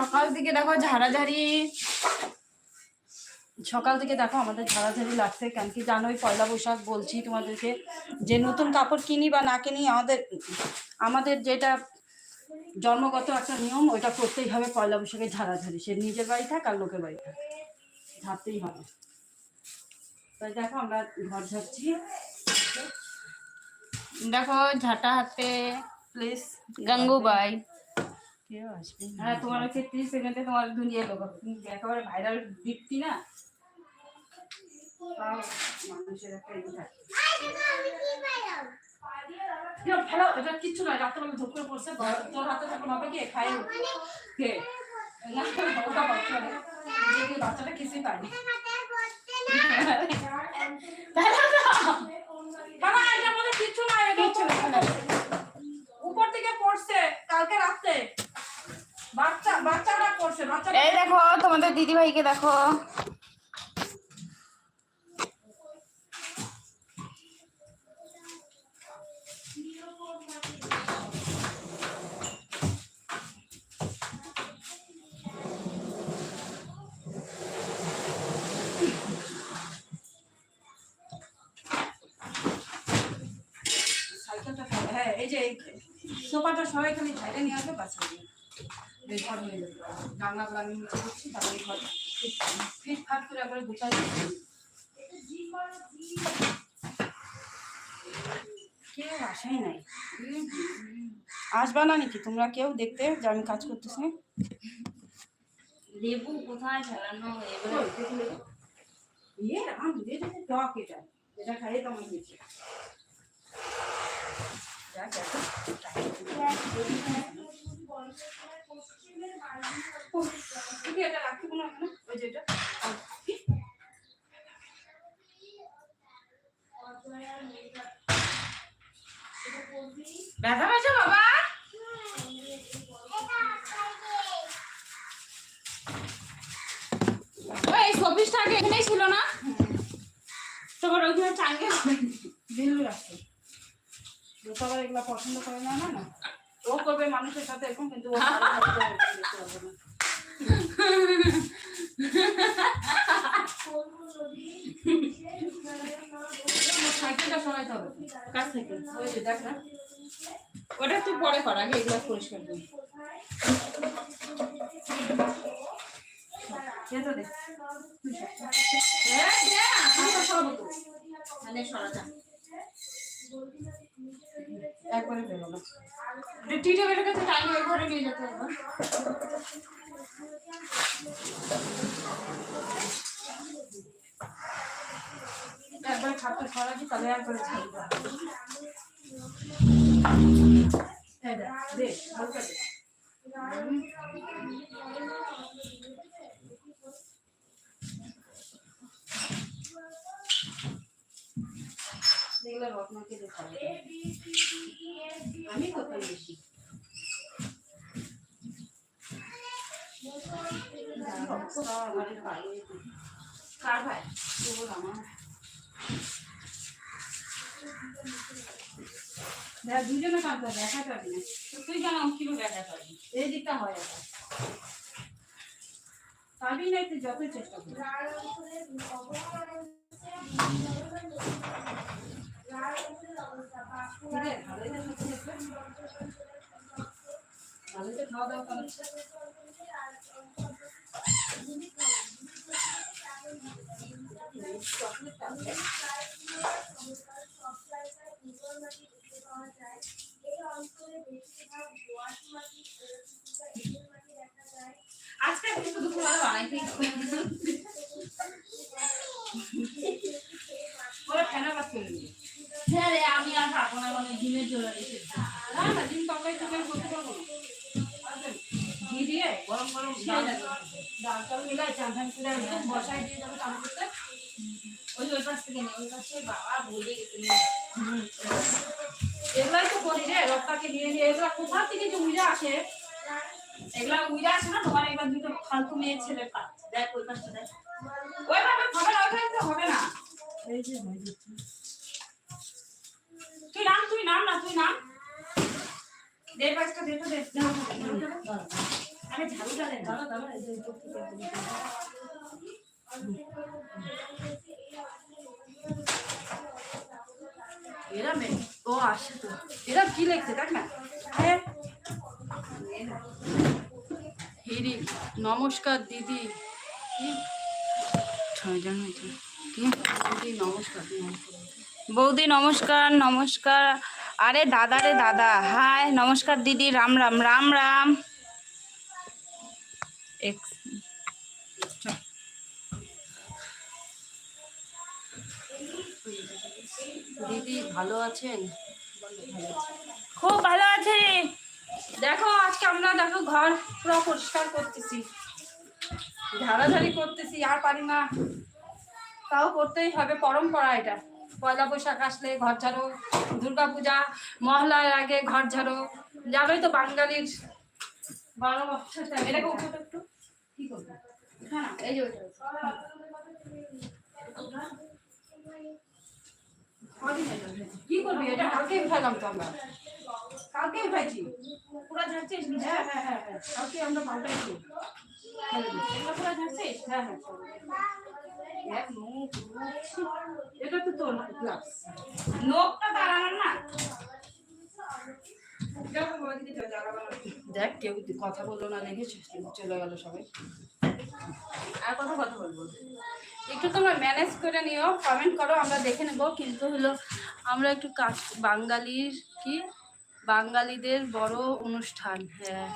সকাল থেকে দেখো ঝাড়াঝাড়ি। সকাল থেকে দেখো আমাদের ঝাড়াঝাড়ি লাগছে, কেন কি জানোই পয়লা বৈশাখ বলছি তোমাদেরকে, যে নতুন কাপড় কিনি বা না কিনি, আমাদের আমাদের যেটা জন্মগত একটা নিয়ম, ওইটা করতেই হবে পয়লা বৈশাখে ঝাড়াঝাড়ি। সে নিজের বাড়ি থাক আর লোকের বাড়ি থাক। ঝাড়তেই হবে। তাই দেখো আমরা ঘর ঝাড়ছি। দেখো ঝাঁটা হাতে প্লিজ গাঙ্গুবাই কেউ আসবে হ্যাঁ তোমার হচ্ছে ত্রিশ সেকেন্ডে তোমার দুনিয়া লোক একেবারে ভাইরাল দিচ্ছি না? মানুষের একটা ইয়ে থাকে। ফেলো, এটা কিচ্ছু নয় রাত্রেবেলা ধূপ করে পড়ছে তোর হাতে তখন হবে কি? খাই কে? না ওটা বাচ্চা বাচ্চাটা কিছুই পায়নি। এই দেখো তোমাদের দিদিভাইকে দেখো। আমি নিচে করছি তারপরে ঘর ফিট ফাট করে একবারে গুছাই দিচ্ছি। কেউ আসেই নাই। আসবা না নাকি? তোমরা কেউ দেখতে যে আমি কাজ করতেছি? লেবু কোথায় ফেলানো এবারে ইয়ে আমার দুধে যেতে টক এটা। এটা খাইয়ে তো হয়েছে এটা ব্যথা পেয়েছ বাবা? এই চব্বিশটা আগে এখানেই ছিল না? তোমার ওইখানে টাঙ্গে দিল্লি রাখছে ও আবার এগুলা পছন্দ করে না না? ও করবে মানুষের সাথে এরকম কিন্তু ও সাইকেলটা সরাইতে হবে। কার সাইকেল? ওই যে দেখ না। ওটা তুই পরে কর আগে এগুলো পরিষ্কার করি। মানে সরাটা একবারে বেরো না। টিটে বেটার কাছে টাইম ওই ঘরে নিয়ে যেতে হবে একবার খাটটা সরাবি তাহলে একবারে ছাড়বো। দেখ, হালকা দে। দেখলে রত্নাকে দেখা আমি কোথায় বেশি কার ভাই? আমার দেখ দুজনে কাঁদতে দেখা পাবি না। তুই কেন কিলো দেখা পাবি এই দিকটা হয় এটা পাবি না তুই যতই চেষ্টা কিরে, খাওয়া দাওয়া। আজকে বসাই দিয়ে যাবে করতে ওই ওই পাশ থেকে নেই ওই পাশে বাবা বলে গেছে। এগুলাই তো করি রে রক্তাকে নিয়ে নিয়ে। এগুলা কোথা থেকে যে উইরা আসে? এগুলা উইরা আছে না? তোমার একবার দুটো ফালতু মেয়ে ছেলের কাজ দেখ ওই পাশটা দেখ। ওইভাবে হবে না ওইভাবে তো হবে না। এই যে তুই নাম তুই নাম না তুই নাম। দেড় পাঁচটা তো আরে ঝাড়ুটা দেন দাঁড়া দাঁড়া এরা ও আসে তো। এরা কি লিখছে? দেখ না। হ্যাঁ। হিরি, নমস্কার দিদি। দিদি নমস্কার। বৌদি, নমস্কার নমস্কার। আরে দাদা রে দাদা। হাই, নমস্কার দিদি। রাম রাম রাম রাম। এক্স- দিদি ভালো আছেন? খুব ভালো আছি। দেখো আজকে আমরা দেখো ঘর পুরো পরিষ্কার করতেছি। ঝাড়াঝাড়ি করতেছি আর পারি না। তাও করতেই হবে পরম্পরা এটা। পয়লা বৈশাখ আসলে ঘর ঝাড়ো দুর্গা পূজা মহলার আগে ঘর ঝাড়ো। জানোই তো বাঙালির বারো বছর এটাকে উঠো একটু। কি করব? হ্যাঁ এই যে ওইটা কদিন হলো উঠেছে? কি করবি? এটা কালকে উঠালাম তো আমরা। কালকে উঠাইছি পুরো ঝাড়ছিস হ্যাঁ হ্যাঁ হ্যাঁ হ্যাঁ। কালকে আমরা পাল্টাইছি। ঝাড়ছিস? হ্যাঁ হ্যাঁ এটা তো তোর গ্লাস নোকটা দাঁড়ানোর না। দেখ কেউ কথা বলল না দেখে চলে গেল সবাই। আর কথা কথা বলব। একটু তোমরা ম্যানেজ করে নিও কমেন্ট করো আমরা দেখে নেব। কিন্তু হলো আমরা একটু কাজ বাঙালির কি? বাঙালিদের বড় অনুষ্ঠান হ্যাঁ।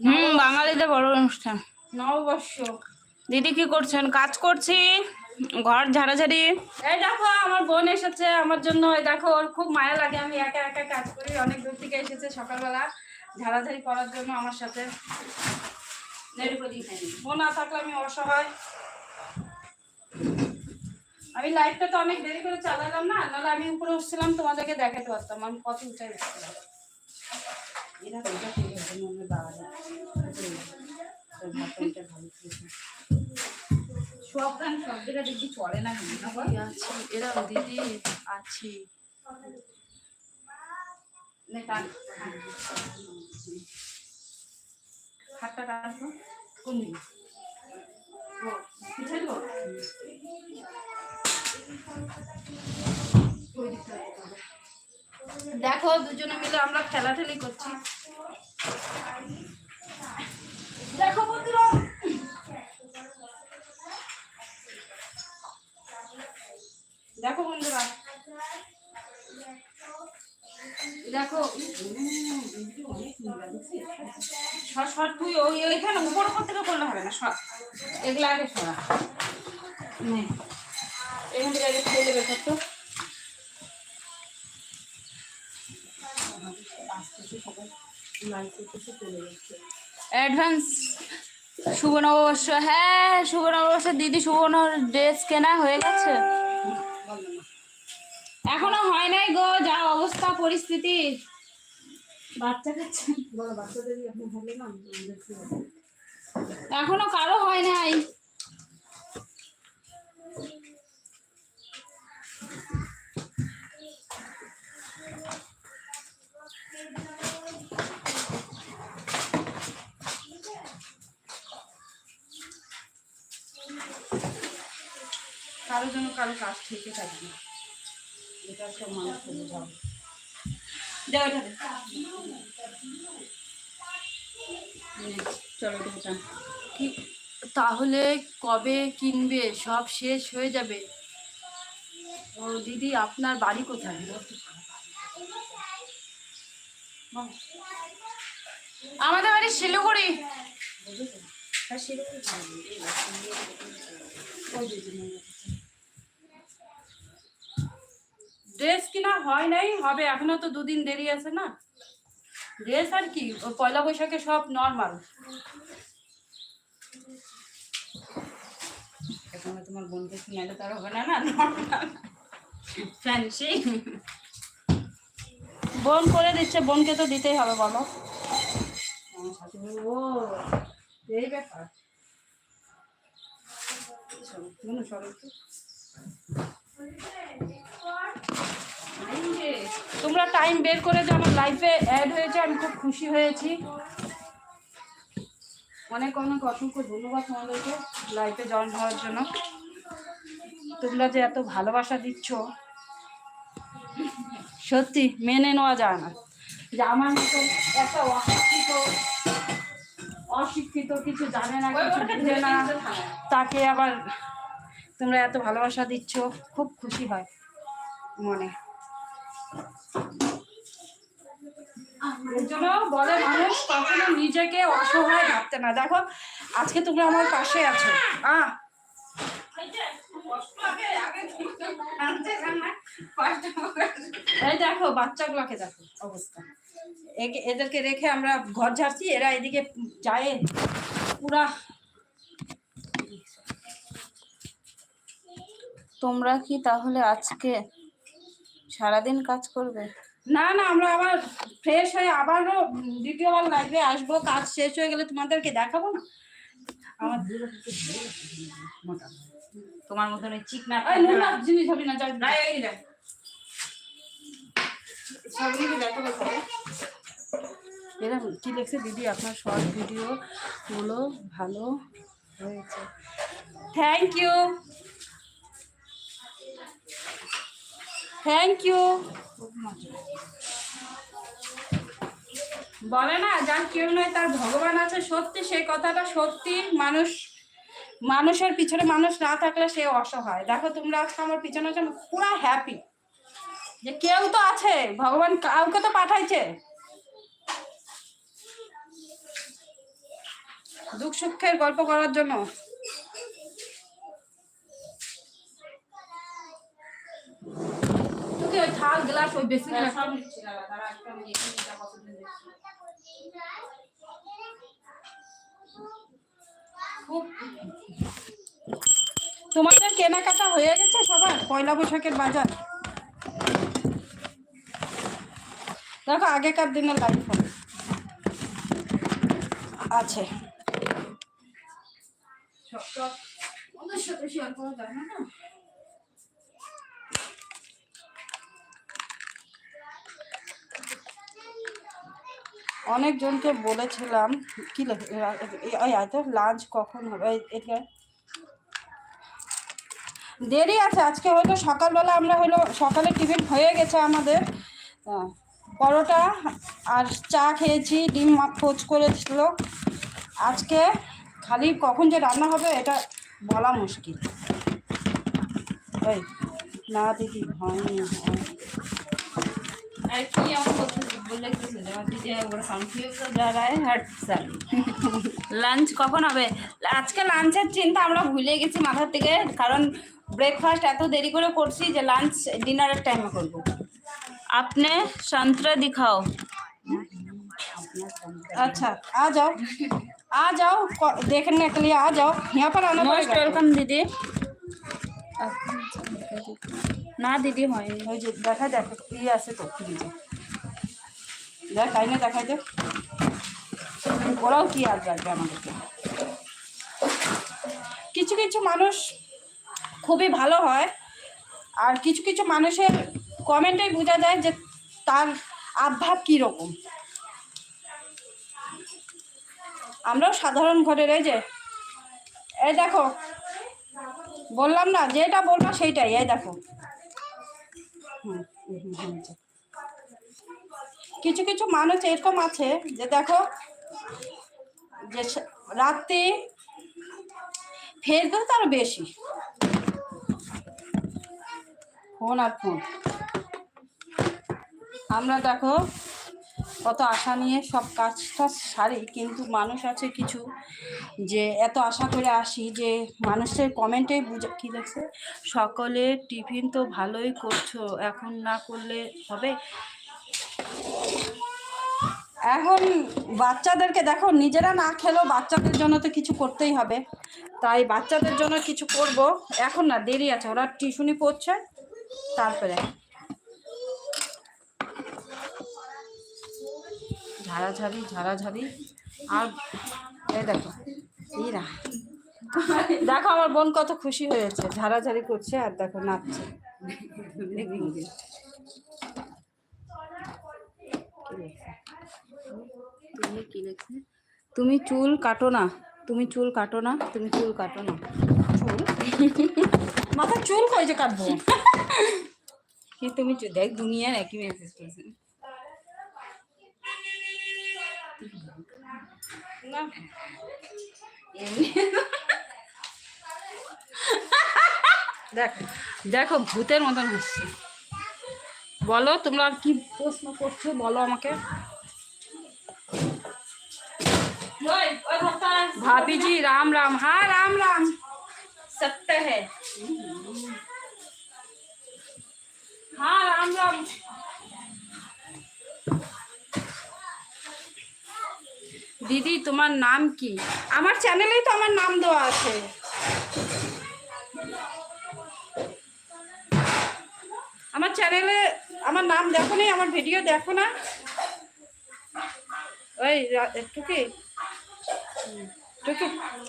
হুম বাঙালিদের বড় অনুষ্ঠান। নববর্ষ। দিদি কি করছেন? কাজ করছি ঘর ঝাড়াঝাড়ি। এই দেখো আমার বোন এসেছে আমার জন্য। এই দেখো ওর খুব মায়া লাগে আমি একা একা কাজ করি। অনেক দূর থেকে এসেছে সকালবেলা ঝাড়াঝাড়ি করার জন্য আমার সাথে। নেড়ে করে দিয়ে ও না থাকলে আমি অসহায়। আমি লাইটটা তো অনেক দেরি করে চালালাম না নাহলে আমি উপরে উঠছিলাম তোমাদেরকে দেখাতে পারতাম আমি কত উঁচাই উঠছিলাম এরা ঠিক আছে মনে দাঁড়ায় সব গান সব জায়গায় দেখবি চলে না আছি এরম দিদি আছি। টান হাতটা কোন দিকে। দেখো দুজনে মিলে আমরা খেলাঠেলি করছি। দেখো বন্ধুরা। দেখো বন্ধুরা। দেখো সর, তুই ওই, ওইখানে উপর উপর থেকে করলে হবে না, সর। এগুলো আগে সরা। এখান থেকে আগে ফেলে বের করতো অ্যাডভান্স। শুভ নববর্ষ হ্যাঁ শুভ নববর্ষ দিদি শুভ ড্রেস কেনা হয়ে গেছে। এখনও হয় নাই গো যা অবস্থা পরিস্থিতি। বাচ্চা কাচ্চা। বলো বাচ্চাদেরই এখন কারও হয় নাই। কারও জন্য কারও কাজ থেকে থাকবে। না এটা সব চলো কি? তাহলে কবে কিনবে? সব শেষ হয়ে যাবে। ও দিদি আপনার বাড়ি কোথায়? আমাদের বাড়ি শিলিগুড়ি। হ্যাঁ, সেরকমই থাকবে। ওই দিদি মনে হচ্ছে। ড্রেস কিনা হয় নাই হবে এখনও তো দুদিন দেরি আছে না। ড্রেস আর কি পয়লা বৈশাখে সব নর্মাল এখন তোমার বোনকে কিনালে তার হবে না না নর্মাল ফ্যান্সি বোন করে দিচ্ছে বোনকে তো দিতেই হবে বলো। ও এই ব্যাপার। চলো, একটু। তোমরা টাইম বের করে যে আমার লাইফে অ্যাড হয়েছে, আমি খুব খুশি হয়েছি। অনেক অনেক অসংখ্য ধন্যবাদ তোমাদেরকে লাইফে জয়েন হওয়ার জন্য। তোমরা যে এত ভালোবাসা দিচ্ছ, সত্যি মেনে নেওয়া যায় না। যে আমার মতো একটা অশিক্ষিত অশিক্ষিত কিছু জানে না, কিছু না, তাকে আবার তোমরা এত ভালোবাসা দিচ্ছ, খুব খুশি হয় মনে। বলে মানুষ কখনো নিজেকে অসহায় ভাবতে না। দেখো, আজকে তুমি আমার পাশে আছো। আহ। এই দেখো, বাচ্চাগুলোকে দেখো, অবস্থা। এদেরকে রেখে আমরা ঘর ঝাড়ছি, এরা এদিকে যায়, পুরা তোমরা কি তাহলে আজকে সারাদিন কাজ করবে? না না আমরা আবার ফ্রেশ হয়ে আবারও দ্বিতীয়বার লাইভে আসব কাজ শেষ হয়ে গেলে তোমাদেরকে দেখাবো না? আমার তোমার মতন ওই চিকনা এই নোংরা জিনিস হবে না যাও। দেখ। সবগুলো দেখাবো পরে। এরা কি লিখছে দিদি? আপনার শর্ট ভিডিও গুলো ভালো হয়েছে। থ্যাংক ইউ থ্যাংক ইউ বলে না, যার কেউ নয়, তার ভগবান আছে। সত্যি, সেই কথাটা সত্যি। মানুষ, মানুষের পিছনে মানুষ না থাকলে সে অসহায়। দেখো, তোমরা আজকে আমার পিছনে আছো পুরো হ্যাপি যে কেউ তো আছে, ভগবান কাউকে তো পাঠাইছে। দুঃখ সুখের গল্প করার জন্য। তোকে ওই থাল গ্লাস ওই বেসিন হ্যাঁ, সব তোমাদের কেনাকাটা হয়ে গেছে সবার? পয়লা বৈশাখের বাজার। দেখো আগেকার দিনের লাইফ আছে। সব তো ওদের সাথে শেয়ার করা যায় না? অনেকজনকে বলেছিলাম, কি লেখে তো লাঞ্চ কখন হবে? এটা দেরি আছে, আজকে হয়তো সকালবেলা আমরা হলো, সকালে টিফিন হয়ে গেছে আমাদের। পরোটা আর চা খেয়েছি, ডিম পোচ করেছিল। আজকে খালি কখন যে রান্না হবে এটা বলা মুশকিল। ওই না দিদি, হয়নি হয়নি। আর কি আমার বলতে- বলে গেছে যে, আমার দিদি একবার confused हो जा रहा है, हट सा। লাঞ্চ কখন হবে আজকে লাঞ্চের চিন্তা আমরা ভুলে গেছি মাথা থেকে কারণ ব্রেকফাস্ট এত দেরি করে করছি যে লাঞ্চ ডিনারের টাইমে করব আপনি সন্ত্রা দিখাও अच्छा आ जाओ आ जाओ क- देखने के लिए आ जाओ यहाँ पर आना মোস্ট पड़ेगा ওয়েলকাম দিদি না দিদি হয়নি ওই যে দেখা যাক ইয়ে আছে তো ফ্রিজে দেখ আইনে দেখাই ওরাও কি আর রাখবে আমাদেরকে কিছু কিছু মানুষ খুবই ভালো হয় আর কিছু কিছু মানুষের কমেন্টেই বোঝা যায় যে তার আভাব কীরকম আমরাও সাধারণ ঘরের এই যে এই দেখো বললাম না যেটা বলব সেইটাই এই দেখো হুম, হুম, হুম। কিছু কিছু মানুষ এরকম আছে যে দেখো, যে রাত্রে ফেসবুক তো বেশি। ফোন আর ফোন। আমরা দেখো কত আশা নিয়ে সব কাজটা সারি, কিন্তু মানুষ আছে কিছু যে এত আশা করে আসি যে মানুষের কমেন্টে বুঝে, কি দেখছে সকলে টিফিন তো ভালোই করছ, এখন না করলে হবে? এখন বাচ্চাদেরকে দেখো নিজেরা না খেলেও বাচ্চাদের জন্য তো কিছু করতেই হবে। তাই বাচ্চাদের জন্য কিছু করব। এখন না দেরি আছে। ওরা টিউশনি পড়ছে। তারপরে। ঝাড়াঝাড়ি ঝাড়াঝাড়ি। আর এই দেখো ইরা দেখো আমার বোন কত খুশি হয়েছে। ঝাড়াঝাড়ি করছে আর দেখো নাচছে। কি? তুমি কি লিখছে তুমি চুল কাটো না। তুমি চুল কাটো না তুমি চুল কাটো না। চুল? মাথার চুল কই যে কাটবো? কি তুমি দেখ দুনিয়ার একই মেসেজ করেছে। না। দেখো দেখো ভূতের মতন হাসছে। বলো তোমরা আর কি প্রশ্ন করছ বলো আমাকে। भाभी जी राम राम हाँ राम राम सत्य है हाँ राम राम দিদি তোমার নাম কি আমার চ্যানেলেই তো আমার নাম দেওয়া আছে আমার চ্যানেলে আমার নাম দেখো নি আমার ভিডিও দেখো না ওই রা- টুকি হুম,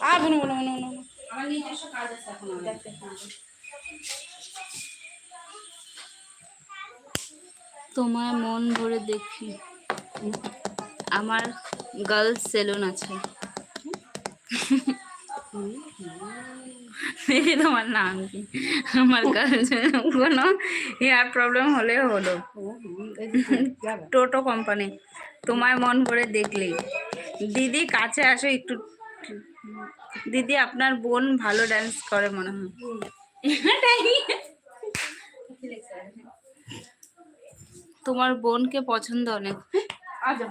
আর আমার নিজস্ব কাজ আছে এখন দেখতে হ্যাঁ। তোমার মন ভরে দেখি। আমার গার্লস সেলুন আছে। দেখি তোমার নাম কি? আমার গার্লস কোনো হেয়ার প্রবলেম হলো। এই যাবে। টোটো কোম্পানি তোমার মন ভরে দেখলেই। দিদি কাছে আসো একটু দিদি আপনার বোন ভালো ডান্স করে মনে হয় তোমার বোনকে পছন্দ অনেক आ जाओ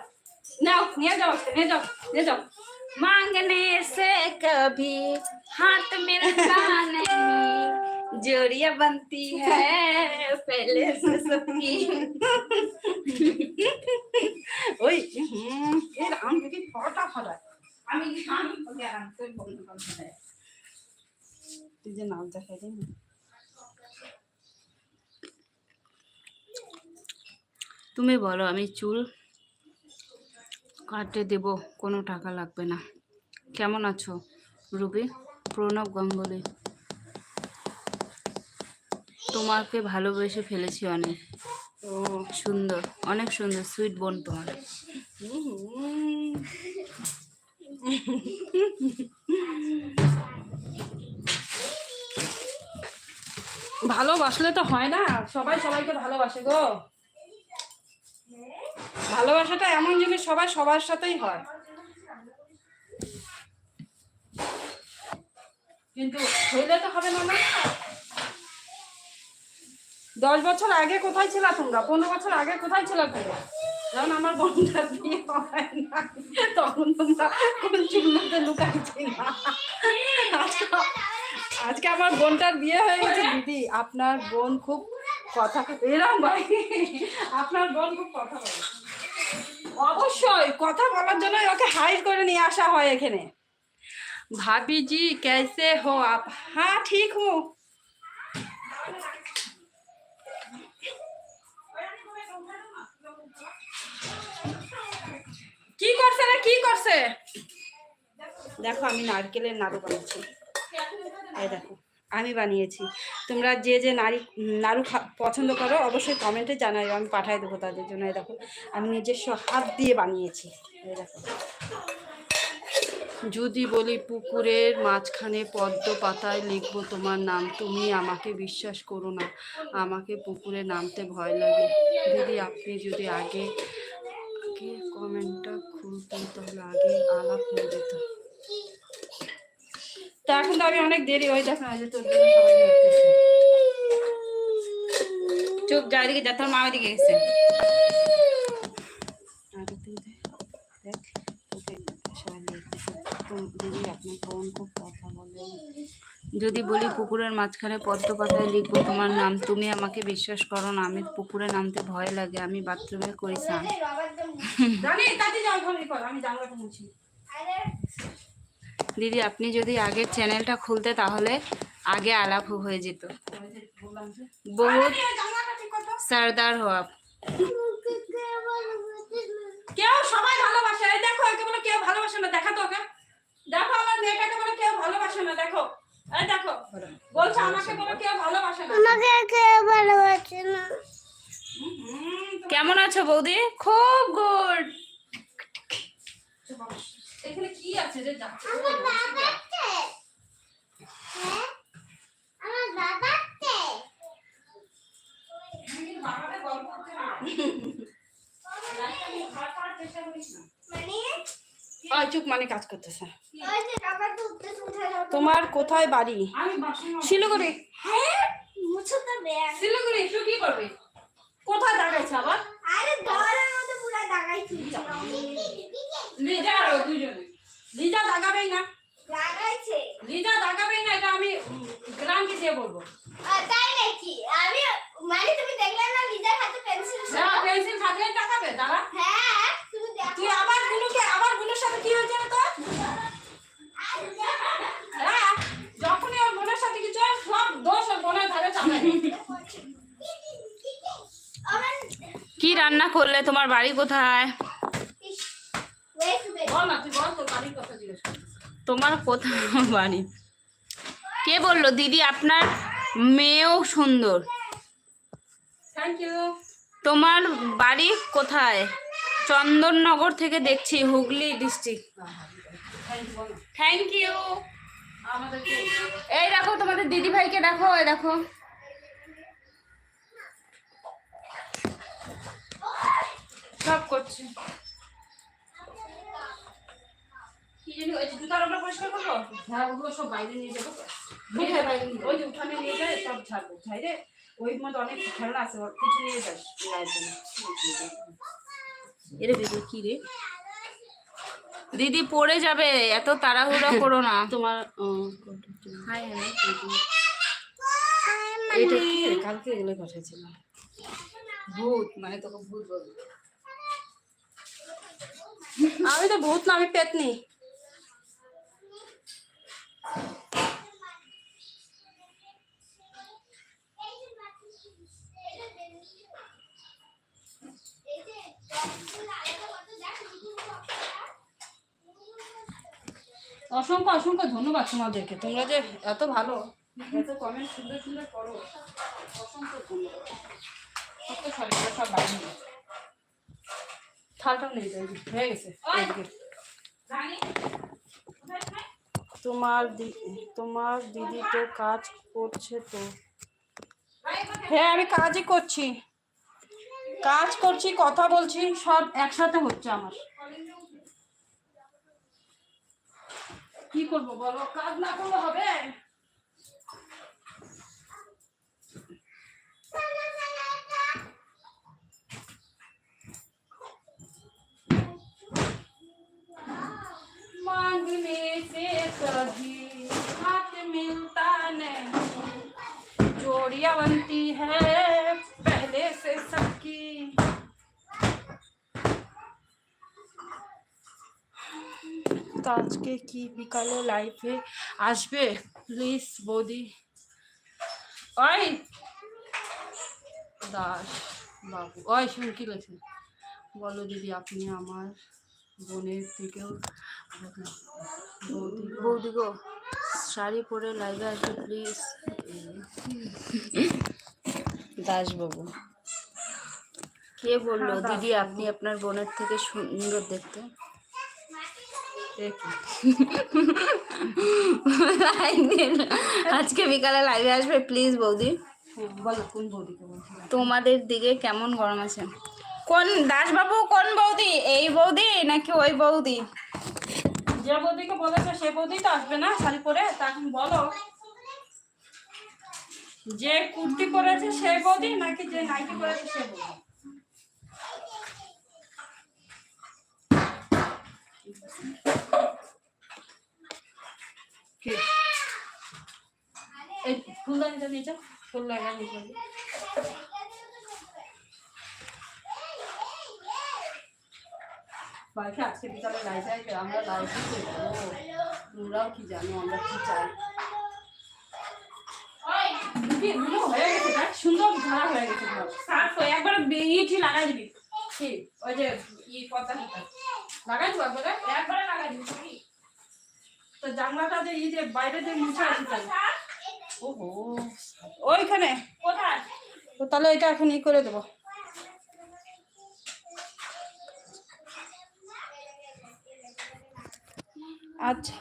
नाओ निया जाओ ले जाओ ले जाओ मांगने से कभी हाथ मिलता नहीं जोड़ियां बनती है पहले से सबकी ওই হুম এর আম দেখি ফটা ফটা আমি আমি ওকে আরাম করে বন্ধ করতে চাই। তুই যে নাম দেখাই দিন তুমি বলো আমি চুল কাটে দেব কোনো টাকা লাগবে না কেমন আছো রুবি প্রণব গাঙ্গুলি তোমাকে ভালোবেসে ফেলেছি অনেক। ও সুন্দর, অনেক সুন্দর সুইট বোন তোমার। ভালোবাসলে তো হয় না, সবাই সবাইকে ভালোবাসে গো। ভালোবাসাটা এমন জিনিস, সবাই সবার সাথেই হয়। কিন্তু হইলে তো হবে না না? দশ বছর আগে কোথায় ছিল তোমরা? পনেরো বছর আগে কোথায় ছিল তোমরা? যখন আমার বন্ধুরা বিয়ে তখন তোমরা কোন চুল্লুতে লুকাইছিল আজকে আমার বোনটার বিয়ে হয়ে গেছে। দিদি, আপনার বোন খুব কথা এরম ভাই। আপনার বোন খুব কথা বলে। অবশ্যই, কথা বলার জন্য ওকে হাই করে নিয়ে আসা হয় এখানে। ভাবিজি, কেসে হো আপ হ্যাঁ ঠিক হো। কি করছে রে? কি করছে? দেখো আমি নারকেলের নাড়ু বানিয়েছি। এই দেখো আমি বানিয়েছি। তোমরা যে যে নারী নাড়ু খা- পছন্দ করো অবশ্যই কমেন্টে জানাই আমি পাঠাই দেবো তাদের জন্য। এই দেখো আমি নিজস্ব হাত দিয়ে বানিয়েছি। এই দেখো। যদি বলি পুকুরের মাঝখানে পদ্ম পাতায় লিখব তোমার নাম তুমি আমাকে বিশ্বাস করো না। আমাকে পুকুরে নামতে ভয় লাগে। দিদি আপনি যদি আগে কমেন্টটা খুলতেন তাহলে আগে আলাপ হয়ে যেত। তা এখন তো আমি অনেক দেরি হয়ে যাচ্ছে না যে তোর জন্য। চুপ, যা এদিকে যা, তোর মা ওইদিকে গেছে। দেখ সবাই দেখতেছে। তো দিদি আপনার বোন খুব কথা বলে যদি বলি পুকুরের মাঝখানে পদ্ম পাতায় লিখব তোমার নাম তুমি আমাকে বিশ্বাস করো না আমি পুকুরে নামতে ভয় লাগে আমি বাথরুমে করি স্নান। দিদি আপনি যদি আগে চ্যানেলটা খুলতে তাহলে আগে আলাপ হয়ে যেত। বহুত। সরদার হো আপ কেউ সবাই ভালোবাসে। দেখো একে বলে কেউ ভালোবাসে না দেখা তো ওকে। দেখো আমার মেয়েটাকে বলে কেউ ভালোবাসে না দেখো। দেখো বলছে আমাকে বলে কেউ ভালোবাসে না। আমাকে কেউ ভালোবাসে না। কেমন আছো বৌদি? খুব গুড। এখানে আছে রে? যাচ্ছে আমার বাবাকে। হ্যাঁ? আমার বাবাকে। বাবাকে গল্প করতে না। মানে? চুপ মানে কাজ করতেছে। তোমার কোথায় বাড়ি? শিলিগুড়ি। হ্যাঁ শিলিগুড়ি একটু কি করবে? কোথায় দেখাইছে আবার? আরে দলের মধ্যে পুরো দাগাইছি লিজা আর দুজনে লিজা দাগাবেই না। দাগাইছে লিজা দাগাবেই না এটা আমি গ্রামকে দিয়ে বলব। আর তাই নাকি? আমি মানে তুমি দেখলে না লিজার হাতে পেন্সিল হ্যাঁ পেন্সিল থাকলেই টাকাবে দাঁড়া। হ্যাঁ। তুই আবার আবার সাথে কি হয়েছে তোর? হ্যাঁ যখনই ওর বোনের সাথে কিছু হয় সব দোষ ওর বোনের ধারে চাপে। আমার কি রান্না করলে? তোমার বাড়ি কোথায়? তোমার কোথাও বাড়ি? কে বলল? দিদি আপনার মেয়েও সুন্দর। তোমার বাড়ি কোথায়? চন্দননগর থেকে দেখছি হুগলি ডিস্ট্রিক্ট থ্যাংক ইউ এই দেখো তোমাদের দিদি ভাইকে দেখো এই দেখো। সব করছে। ওই করব? হ্যাঁ ওগুলো সব বাইরে নিয়ে যাব কোথায় বাইরে নিয়ে ওই যে নিয়ে যায় সব ছাড়বো ওই মধ্যে অনেক খেলনা আছে কিছু নিয়ে যাস। এরে দিদি কি রে? দিদি পড়ে যাবে এত তাড়াহুড়ো করো না। তোমার হাই এটা কি? কালকে এগুলো পাঠিয়েছিলাম ভূত মানে তোকে ভূত বলব। আমি তো ভূত না আমি পেতনি। অসংখ্য অসংখ্য ধন্যবাদ তোমাদেরকে। তোমরা যে এত ভালো। এত কমেন্ট সুন্দর সুন্দর করো। অসংখ্য ধন্যবাদ। কত সরি সব বাইরে থালটাও নেই হয়ে গেছে। তোমার তোমার দিদি তো কাজ করছে তো। হ্যাঁ আমি কাজই করছি। কাজ করছি কথা বলছি সব একসাথে হচ্ছে আমার কি করবো বলো কাজ না করলে হবে मांगने से कभी हाथ मिलता नहीं जोड़ियां बनती है पहले से सबकी তো আজকে কি বিকালে লাইফে আসবে প্লিজ বৌদি ওই দাস বাবু ওই শুন কি লেখে বলো দিদি আপনি আমার বোনের থেকেও বৌদি বৌদি গো শাড়ি পরে লাইভে আসবে প্লিজ দাসবাবু কে বলল? দিদি আপনি আপনার বোনের থেকে সুন্দর দেখতে। আজকে বিকালে লাইভে আসবে প্লিজ বৌদি। হ্যাঁ, তোমাদের দিকে কেমন গরম আছে? কোন দাসবাবু কোন বৌদি? এই বৌদি নাকি ওই বৌদি? যে বৌদিকে বলেছে সে বৌদি তো আসবে না শাড়ি পরে। তা এখন বলো। যে কুর্তি পরেছে সে বৌদি নাকি যে নাইটি পরেছে সে বৌদি? ফুলদানিটা নিয়ে যাও, ফুল আমরা কি জানো, আমরা কি চাই? দুটি দুটো হয়ে গেছে দেখ সুন্দর ধারা হয়ে গেছে সার্ফ একবার ইটি লাগাই দিবি। কি ওই যে ই পর্দা লাগাই তো একবারে একবারে লাগাই দিবি তো জানলাটা যে এই যে বাইরে যে মুছে আছে তাহলে ওহো। ওইখানে। কোথায়? তো তাহলে এটা এখন ই করে দেবো। আচ্ছা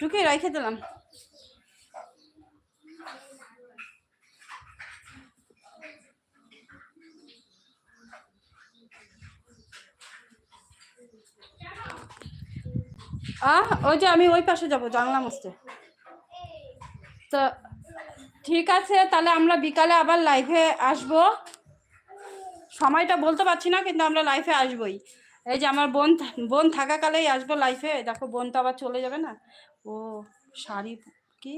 টুকে রেখে দিলাম। ওই যে আমি ওই পাশে যাব জানলা মুছতে তো ঠিক আছে, তাহলে আমরা বিকালে আবার লাইভে আসব। সময়টা বলতে পারছি না, কিন্তু আমরা লাইফে আসবোই। এই যে আমার বোন বোন থাকাকালেই আসব লাইফে দেখো, বোন তো আবার চলে যাবে না। ও, শাড়ি কি?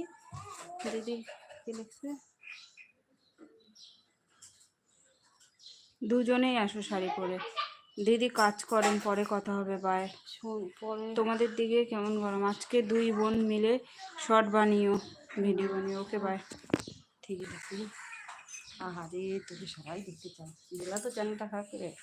দিদি কি লিখছে? দুজনেই আসো শাড়ি পরে। দিদি কাজ করেন পরে কথা হবে বাই শোন তোমাদের দিকে কেমন গরম? আজকে দুই বোন মিলে শর্ট বানিও ভিডিও বানিও ওকে বাই ঠিকই দেখি আহারে তুমি সবাই দেখতে চায়। বেলা তো চ্যানেলটা খারাপ করে